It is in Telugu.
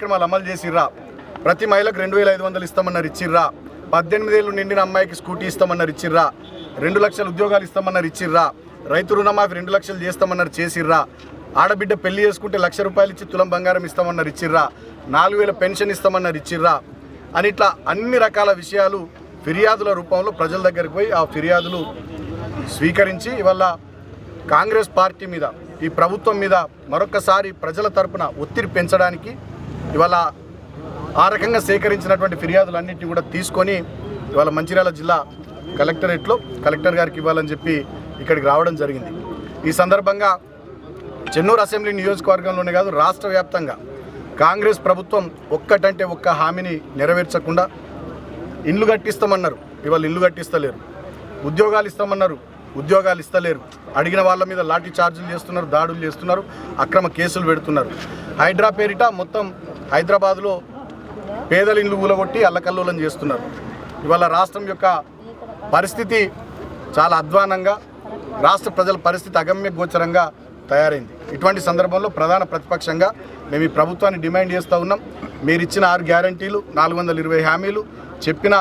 కార్యక్రమాలు అమలు చేసిర్రా. ప్రతి మహిళకు రెండు వేల ఐదు వందలు ఇస్తామన్నారు ఇచ్చిర్రా. పద్దెనిమిది ఏళ్ళు నిండిన అమ్మాయికి స్కూటీ ఇస్తామన్నారు ఇచ్చిర్రా. రెండు లక్షల ఉద్యోగాలు ఇస్తామన్నారు ఇచ్చిర్రా. రైతు రుణమాఫీ రెండు లక్షలు చేస్తామన్నారు చేసిర్రా. ఆడబిడ్డ పెళ్ళి చేసుకుంటే లక్ష రూపాయలు ఇచ్చి తులం బంగారం ఇస్తామన్నారు ఇచ్చిర్రా. నాలుగు వేల పెన్షన్ ఇస్తామన్నారు ఇచ్చిర్రా. అని ఇట్లా అన్ని రకాల విషయాలు ఫిర్యాదుల రూపంలో ప్రజల దగ్గరికి పోయి ఆ ఫిర్యాదులు స్వీకరించి ఇవాళ కాంగ్రెస్ పార్టీ మీద ఈ ప్రభుత్వం మీద మరొకసారి ప్రజల తరపున ఒత్తిడి పెంచడానికి ఇవాళ ఆ రకంగా సేకరించినటువంటి ఫిర్యాదులన్నింటినీ కూడా తీసుకొని ఇవాళ మంచిర్యాల జిల్లా కలెక్టరేట్లో కలెక్టర్ గారికి ఇవ్వాలని చెప్పి ఇక్కడికి రావడం జరిగింది. ఈ సందర్భంగా చెన్నూరు అసెంబ్లీ నియోజకవర్గంలోనే కాదు రాష్ట్ర వ్యాప్తంగా కాంగ్రెస్ ప్రభుత్వం ఒక్కటంటే ఒక్క హామీని నెరవేర్చకుండా ఇండ్లు కట్టిస్తామన్నారు. ఇవాళ ఇల్లు కట్టిస్తలేరు. ఉద్యోగాలు ఇస్తామన్నారు. ఉద్యోగాలు ఇస్తలేరు. అడిగిన వాళ్ళ మీద లాఠీ చార్జీలు చేస్తున్నారు దాడులు చేస్తున్నారు అక్రమ కేసులు పెడుతున్నారు. హైడ్రా పేరిట మొత్తం హైదరాబాద్లో పేదల ఇండ్లు ఊలగొట్టి అల్లకల్లోలం చేస్తున్నారు. ఇవాళ రాష్ట్రం యొక్క పరిస్థితి చాలా అధ్వానంగా రాష్ట్ర ప్రజల పరిస్థితి అగమ్య గోచరంగా తయారైంది. ఇటువంటి సందర్భంలో ప్రధాన ప్రతిపక్షంగా మేము ఈ ప్రభుత్వాన్ని డిమాండ్ చేస్తూ ఉన్నాం. మీరు ఇచ్చిన ఆరు గ్యారంటీలు నాలుగు వందల ఇరవై హామీలు చెప్పిన